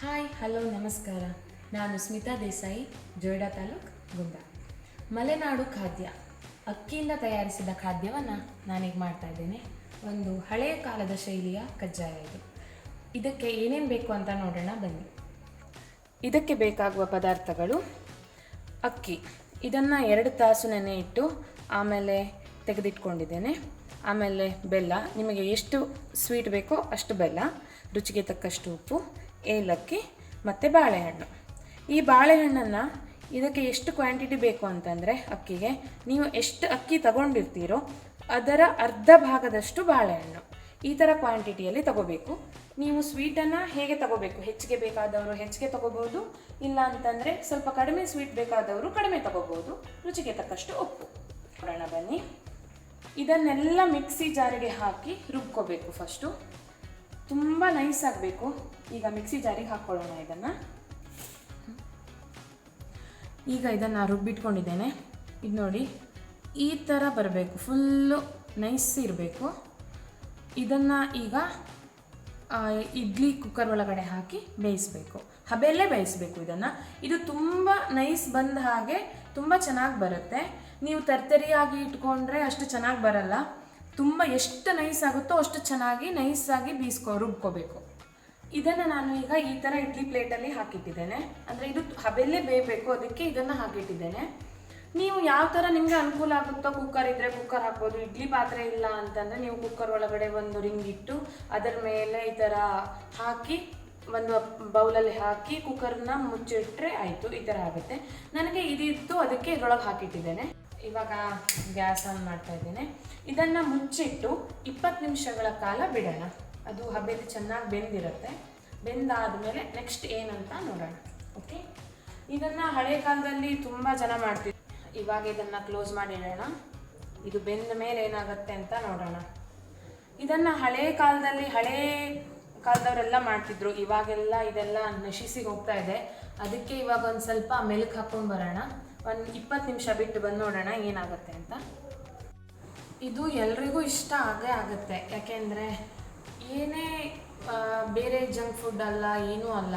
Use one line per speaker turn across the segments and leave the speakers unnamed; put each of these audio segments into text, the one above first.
Hi, hello, ನಮಸ್ಕಾರ. ನಾನು ಸ್ಮಿತಾ ದೇಸಾಯಿ ಜೋಯ್ಡಾ ತಾಲೂಕ್ ಗುಂಡ. ಮಲೆನಾಡು ಖಾದ್ಯ. ಅಕ್ಕಿಯಿಂದ ತಯಾರಿಸಿದ ಖಾದ್ಯವನ್ನು ನಾನೀಗ ಮಾಡ್ತಾ ಇದ್ದೇನೆ. ಒಂದು ಹಳೆಯ ಕಾಲದ ಶೈಲಿಯ ಕಜ್ಜಾಯ ಇದು. ಇದಕ್ಕೆ ಏನೇನು ಬೇಕು ಅಂತ ನೋಡೋಣ, ಬನ್ನಿ. ಇದಕ್ಕೆ ಬೇಕಾಗುವ ಪದಾರ್ಥಗಳು. ಅಕ್ಕಿ. ಇದನ್ನು ಎರಡು ತಾಸು ನೆನೆ ಇಟ್ಟು ಆಮೇಲೆ ತೆಗೆದಿಟ್ಕೊಂಡಿದ್ದೇನೆ. ಆಮೇಲೆ ಬೆಲ್ಲ. ನಿಮಗೆ ಎಷ್ಟು ಸ್ವೀಟ್ ಬೇಕೋ ಅಷ್ಟು ಬೆಲ್ಲ, ರುಚಿಗೆ ತಕ್ಕಷ್ಟು ಉಪ್ಪು. ಏಲಕ್ಕಿ ಮತ್ತು ಬಾಳೆಹಣ್ಣು. ಈ ಬಾಳೆಹಣ್ಣನ್ನು ಇದಕ್ಕೆ ಎಷ್ಟು ಕ್ವಾಂಟಿಟಿ ಬೇಕು ಅಂತಂದರೆ ಅಕ್ಕಿಗೆ ನೀವು ಎಷ್ಟು ಅಕ್ಕಿ ತಗೊಂಡಿರ್ತೀರೋ ಅದರ ಅರ್ಧ ಭಾಗದಷ್ಟು ಬಾಳೆಹಣ್ಣು. ಈ ಥರ ಕ್ವಾಂಟಿಟಿಯಲ್ಲಿ ತಗೋಬೇಕು. ನೀವು ಸ್ವೀಟನ್ನು ಹೇಗೆ ತಗೋಬೇಕು? ಹೆಚ್ಚಿಗೆ ಬೇಕಾದವರು ಹೆಚ್ಚಿಗೆ ತಗೋಬೋದು ಇಲ್ಲ ಅಂತಂದರೆ ಸ್ವಲ್ಪ ಕಡಿಮೆ ಸ್ವೀಟ್ ಬೇಕಾದವರು ಕಡಿಮೆ ತಗೋಬೋದು ರುಚಿಗೆ ತಕ್ಕಷ್ಟು ಉಪ್ಪು. ನೋಡೋಣ ಬನ್ನಿ. ಇದನ್ನೆಲ್ಲ ಮಿಕ್ಸಿ ಜಾರಿಗೆ ಹಾಕಿ ರುಬ್ಕೋಬೇಕು ಫಸ್ಟು ತುಂಬ ನೈಸ್ ಆಗಬೇಕು. ಈಗ ಮಿಕ್ಸಿ ಜಾರಿಗೆ ಹಾಕ್ಕೊಳ್ಳೋಣ ಇದನ್ನು. ಈಗ ಇದನ್ನು ರುಬ್ಬಿಟ್ಕೊಂಡಿದ್ದೇನೆ. ಇದು ನೋಡಿ, ಈ ಥರ ಬರಬೇಕು. ಫುಲ್ಲು ನೈಸ್ ಇರಬೇಕು. ಇದನ್ನು ಈಗ ಇಡ್ಲಿ ಕುಕ್ಕರ್ ಒಳಗಡೆ ಹಾಕಿ ಬೇಯಿಸಬೇಕು. ಹಬೆಯಲ್ಲೇ ಬೇಯಿಸಬೇಕು ಇದನ್ನು. ಇದು ತುಂಬ ನೈಸ್ ಬಂದ ಹಾಗೆ ತುಂಬ ಚೆನ್ನಾಗಿ ಬರುತ್ತೆ. ನೀವು ತರ್ತರಿಯಾಗಿ ಇಟ್ಕೊಂಡ್ರೆ ಅಷ್ಟು ಚೆನ್ನಾಗಿ ಬರಲ್ಲ. ತುಂಬ ಎಷ್ಟು ನೈಸ್ ಆಗುತ್ತೋ ಅಷ್ಟು ಚೆನ್ನಾಗಿ ನೈಸಾಗಿ ಬೀಸ್ಕೊ, ರುಬ್ಕೋಬೇಕು. ಇದನ್ನು ನಾನು ಈಗ ಈ ಥರ ಇಡ್ಲಿ ಪ್ಲೇಟಲ್ಲಿ ಹಾಕಿಟ್ಟಿದ್ದೇನೆ. ಅಂದರೆ ಇದು ಹಬೆಲ್ಲೇ ಬೇಯಬೇಕು, ಅದಕ್ಕೆ ಇದನ್ನು ಹಾಕಿಟ್ಟಿದ್ದೇನೆ. ನೀವು ಯಾವ ಥರ ನಿಮಗೆ ಅನುಕೂಲ ಆಗುತ್ತೋ ಕುಕ್ಕರ್ ಇದ್ದರೆ ಕುಕ್ಕರ್ ಹಾಕ್ಬೋದು, ಇಡ್ಲಿ ಪಾತ್ರೆ ಇಲ್ಲ ಅಂತಂದರೆ ನೀವು ಕುಕ್ಕರ್ ಒಳಗಡೆ ಒಂದು ರಿಂಗ್ ಇಟ್ಟು ಅದರ ಮೇಲೆ ಈ ಥರ ಹಾಕಿ ಒಂದು ಬೌಲಲ್ಲಿ ಹಾಕಿ ಕುಕ್ಕರ್ನ ಮುಚ್ಚಿಟ್ರೆ ಆಯಿತು, ಈ ಥರ ಆಗುತ್ತೆ. ನನಗೆ ಇದಿತ್ತು ಅದಕ್ಕೆ ಇದರೊಳಗೆ ಹಾಕಿಟ್ಟಿದ್ದೇನೆ. ಇವಾಗ ಗ್ಯಾಸ್ ಆನ್ ಮಾಡ್ತಾ ಇದ್ದೇನೆ. ಇದನ್ನು ಮುಚ್ಚಿಟ್ಟು ಇಪ್ಪತ್ತು ನಿಮಿಷಗಳ ಕಾಲ ಬಿಡೋಣ. ಅದು ಹಬೆಯಲ್ಲಿ ಚೆನ್ನಾಗಿ ಬೆಂದಿರುತ್ತೆ. ಬೆಂದಾದಮೇಲೆ ನೆಕ್ಸ್ಟ್ ಏನಂತ ನೋಡೋಣ. ಓಕೆ ಇದನ್ನು ಹಳೆ ಕಾಲದಲ್ಲಿ ತುಂಬ ಜನ ಮಾಡ್ತಿದ್ರು. ಇವಾಗ ಇದನ್ನು ಕ್ಲೋಸ್ ಮಾಡಿಡೋಣ. ಇದು ಬೆಂದ ಮೇಲೆ ಏನಾಗುತ್ತೆ ಅಂತ ನೋಡೋಣ. ಇದನ್ನು ಹಳೆ ಕಾಲದಲ್ಲಿ ಹಳೆ ಕಾಲದವರೆಲ್ಲ ಮಾಡ್ತಿದ್ರು. ಇವಾಗೆಲ್ಲ ಇದೆಲ್ಲ ನಶಿಸಿ ಹೋಗ್ತಾ ಇದೆ. ಅದಕ್ಕೆ ಇವಾಗ ಒಂದು ಸ್ವಲ್ಪ ಮೆಲುಕು ಹಾಕೊಂಡು ಬರೋಣ. ಒಂದು ಇಪ್ಪತ್ತು ನಿಮಿಷ ಬಿಟ್ಟು ಬಂದು ನೋಡೋಣ ಏನಾಗುತ್ತೆ ಅಂತ. ಇದು ಎಲ್ರಿಗೂ ಇಷ್ಟ ಆಗೇ ಆಗುತ್ತೆ. ಯಾಕೆಂದರೆ ಏನೇ ಬೇರೆ ಜಂಕ್ ಫುಡ್ ಅಲ್ಲ, ಏನೂ ಅಲ್ಲ.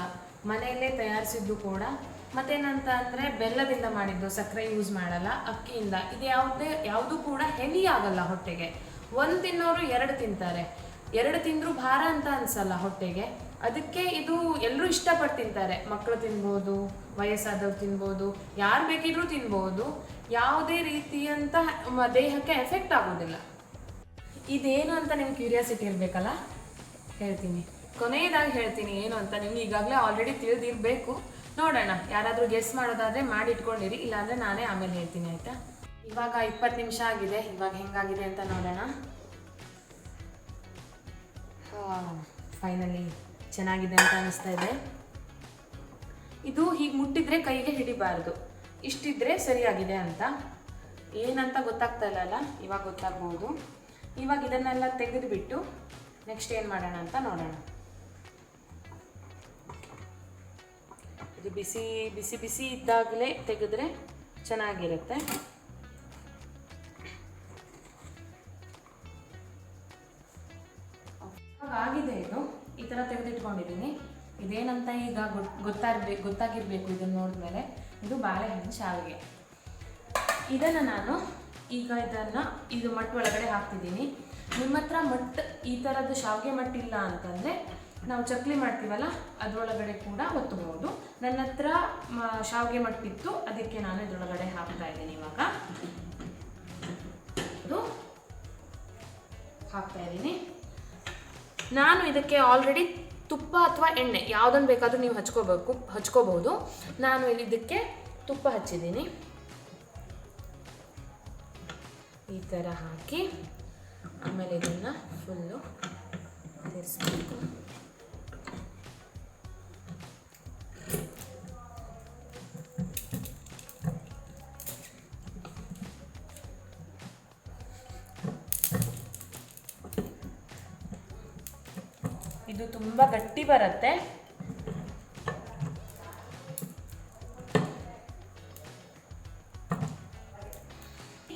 ಮನೆಯಲ್ಲೇ ತಯಾರಿಸಿದ್ದು ಕೂಡ ಮತ್ತೇನಂತ ಅಂದರೆ ಬೆಲ್ಲದಿಂದ ಮಾಡಿದ್ದು ಸಕ್ಕರೆ ಯೂಸ್ ಮಾಡಲ್ಲ, ಅಕ್ಕಿಯಿಂದ. ಇದು ಯಾವುದೇ, ಯಾವುದೂ ಕೂಡ ಹೆವಿ ಆಗಲ್ಲ ಹೊಟ್ಟೆಗೆ. ಒಂದು ತಿನ್ನೋರು ಎರಡು ತಿಂತಾರೆ. ಎರಡು ತಿಂದರೂ ಭಾರ ಅಂತ ಅನ್ಸಲ್ಲ ಹೊಟ್ಟೆಗೆ. ಅದಕ್ಕೆ ಇದು ಎಲ್ಲರೂ ಇಷ್ಟಪಟ್ಟು ತಿಂತಾರೆ. ಮಕ್ಕಳು ತಿನ್ಬೋದು, ವಯಸ್ಸಾದವ್ರು ತಿನ್ಬೋದು, ಯಾರು ಬೇಕಿದ್ರೂ ತಿನ್ಬೋದು. ಯಾವುದೇ ರೀತಿಯಂತ ದೇಹಕ್ಕೆ ಎಫೆಕ್ಟ್ ಆಗೋದಿಲ್ಲ. ಇದೇನು ಅಂತ ನಿಮ್ಗೆ ಕ್ಯೂರಿಯಾಸಿಟಿ ಇರಬೇಕಲ್ಲ? ಹೇಳ್ತೀನಿ. ಕೊನೆಯದಾಗಿ ಹೇಳ್ತೀನಿ ಏನು ಅಂತ ನಿಮ್ಗೆ ಈಗಾಗಲೇ ಆಲ್ರೆಡಿ ತಿಳಿದಿರಬೇಕು. ನೋಡೋಣ. ಯಾರಾದರೂ ಗೆಸ್ ಮಾಡೋದಾದರೆ ಮಾಡಿ ಇಟ್ಕೊಂಡಿರಿ ಇಲ್ಲಾಂದರೆ ನಾನೇ ಆಮೇಲೆ ಹೇಳ್ತೀನಿ, ಆಯಿತಾ? ಇವಾಗ ಇಪ್ಪತ್ತು ನಿಮಿಷ ಆಗಿದೆ. ಇವಾಗ ಹೆಂಗಾಗಿದೆ ಅಂತ ನೋಡೋಣ. ಫೈನಲಿ ಚೆನ್ನಾಗಿದೆ ಅಂತ ಅನಿಸ್ತಾ ಇದೆ. ಇದು ಹೀಗೆ ಮುಟ್ಟಿದ್ರೆ ಕೈಗೆ ಹಿಡಿಬಾರ್ದು. ಇಷ್ಟಿದ್ರೆ ಸರಿಯಾಗಿದೆ ಅಂತ. ಏನಂತ ಗೊತ್ತಾಗ್ತಾ ಇಲ್ಲ ಇವಾಗ ಗೊತ್ತಾಗ್ಬೋದು. ಇವಾಗ ಇದನ್ನೆಲ್ಲ ತೆಗೆದುಬಿಟ್ಟು ನೆಕ್ಸ್ಟ್ ಏನು ಮಾಡೋಣ ಅಂತ ನೋಡೋಣ. ಇದು ಬಿಸಿ ಬಿಸಿ ಬಿಸಿ ಇದ್ದಾಗಲೇ ತೆಗೆದ್ರೆ ಚೆನ್ನಾಗಿರುತ್ತೆ. ಆಗಿದೆ ಇದು. ಈ ಥರ ತೆಗೆದಿಟ್ಕೊಂಡಿದ್ದೀನಿ ಇದೇನಂತ ಈಗ ಗೊತ್- ಗೊತ್ತಾಗಿರಬೇಕು ಗೊತ್ತಾಗಿರ್ಬೇಕು ಇದನ್ನು ನೋಡಿದ್ಮೇಲೆ. ಇದು ಬಾಳೆಹಣ್ಣು ಶಾವಿಗೆ. ಇದನ್ನು ನಾನು ಈಗ ಇದನ್ನು ಇದು ಮಟ್ಟು ಒಳಗಡೆ ಹಾಕ್ತಿದ್ದೀನಿ ನಿಮ್ಮ ಹತ್ರ ಮಟ್ಟು ಈ ಥರದ್ದು ಶಾವಿಗೆ ಮಟ್ಟಿಲ್ಲ ಅಂತಂದರೆ ನಾವು ಚಕ್ಲಿ ಮಾಡ್ತೀವಲ್ಲ, ಅದರೊಳಗಡೆ ಕೂಡ ಒತ್ತಬಹುದು ನನ್ನ ಹತ್ರ ಶಾವಿಗೆ ಮಟ್ಟಿತ್ತು ಅದಕ್ಕೆ ನಾನು ಇದರೊಳಗಡೆ ಹಾಕ್ತಾ ಇದ್ದೀನಿ ಇವಾಗ. ಹಾಕ್ತಾ ಇದ್ದೀನಿ. ನಾನು ಇದಕ್ಕೆ ಆಲ್ರೆಡಿ ತುಪ್ಪ ಅಥವಾ ಎಣ್ಣೆ ಯಾವುದನ್ನು ಬೇಕಾದರೂ ನೀವು ಹಚ್ಕೋಬೇಕು, ಹಚ್ಕೋಬಹುದು. ನಾನು ಇಲ್ಲಿ ಇದಕ್ಕೆ ತುಪ್ಪ ಹಚ್ಚಿದ್ದೀನಿ. ಈ ಥರ ಹಾಕಿ ಆಮೇಲೆ ಇದನ್ನು ಫುಲ್ಲು ತಿರ್ಸ್ಬೇಕು ಇದು ತುಂಬ ಗಟ್ಟಿ ಬರುತ್ತೆ.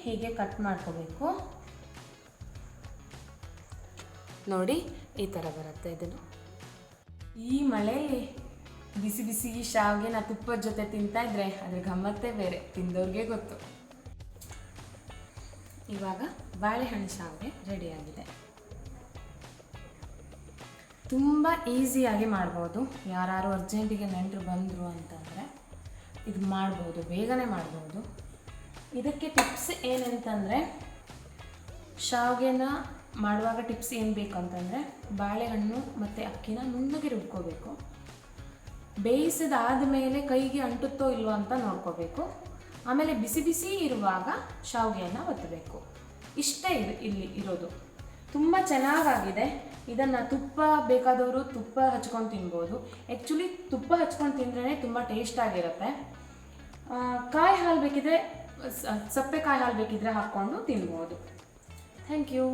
ಹೀಗೆ ಕಟ್ ಮಾಡ್ಕೋಬೇಕು. ನೋಡಿ, ಈ ಥರ ಬರುತ್ತೆ ಇದನ್ನು. ಈ ಮಳೆ ಬಿಸಿ ಬಿಸಿ ಶಾವಿಗೆನ ತುಪ್ಪದ ಜೊತೆ ತಿಂತಾ ಇದ್ರೆ ಅದ್ರ ಗಮ್ಮತ್ತೇ ಬೇರೆ ತಿಂದವ್ರಿಗೆ ಗೊತ್ತು. ಇವಾಗ ಬಾಳೆಹಣ್ಣು ಶಾವಿಗೆ ರೆಡಿಯಾಗಿದೆ ತುಂಬ ಈಸಿಯಾಗಿ ಮಾಡ್ಬೋದು. ಯಾರು ಅರ್ಜೆಂಟಿಗೆ ನೆಂಟರು ಬಂದರು ಅಂತಂದರೆ ಇದು ಮಾಡ್ಬೋದು, ಬೇಗನೆ ಮಾಡ್ಬೋದು. ಇದಕ್ಕೆ ಟಿಪ್ಸ್ ಏನಂತಂದರೆ, ಶಾವಿಗೆನ ಮಾಡುವಾಗ ಟಿಪ್ಸ್ ಏನು ಬೇಕು ಅಂತಂದರೆ ಬಾಳೆಹಣ್ಣು ಮತ್ತು ಅಕ್ಕಿನ ನುಣ್ಣಗೆ ರುಬ್ಕೋಬೇಕು. ಬೇಯಿಸಿದಾದ ಮೇಲೆ ಕೈಗೆ ಅಂಟುತ್ತೋ ಇಲ್ವೋ ಅಂತ ನೋಡ್ಕೋಬೇಕು. ಆಮೇಲೆ ಬಿಸಿ ಬಿಸಿ ಇರುವಾಗ ಶಾವಿಗೆಯನ್ನು ಒತ್ತಬೇಕು ಇಷ್ಟೇ ಇದು ಇಲ್ಲಿ ಇರೋದು. ತುಂಬ ಚೆನ್ನಾಗಾಗಿದೆ. ಇದನ್ನು ತುಪ್ಪ ಬೇಕಾದವರು ತುಪ್ಪ ಹಚ್ಕೊಂಡು ತಿನ್ಬೋದು. ಆ್ಯಕ್ಚುಲಿ ತುಪ್ಪ ಹಚ್ಕೊಂಡು ತಿಂದ್ರೇ ತುಂಬ ಟೇಸ್ಟಾಗಿರುತ್ತೆ ಕಾಯಿ ಹಾಲು ಬೇಕಿದ್ರೆ ಸಪ್ಪೆ ಕಾಯಿ ಹಾಲು ಬೇಕಿದ್ರೆ ಹಾಕ್ಕೊಂಡು ತಿನ್ಬೋದು. Thank you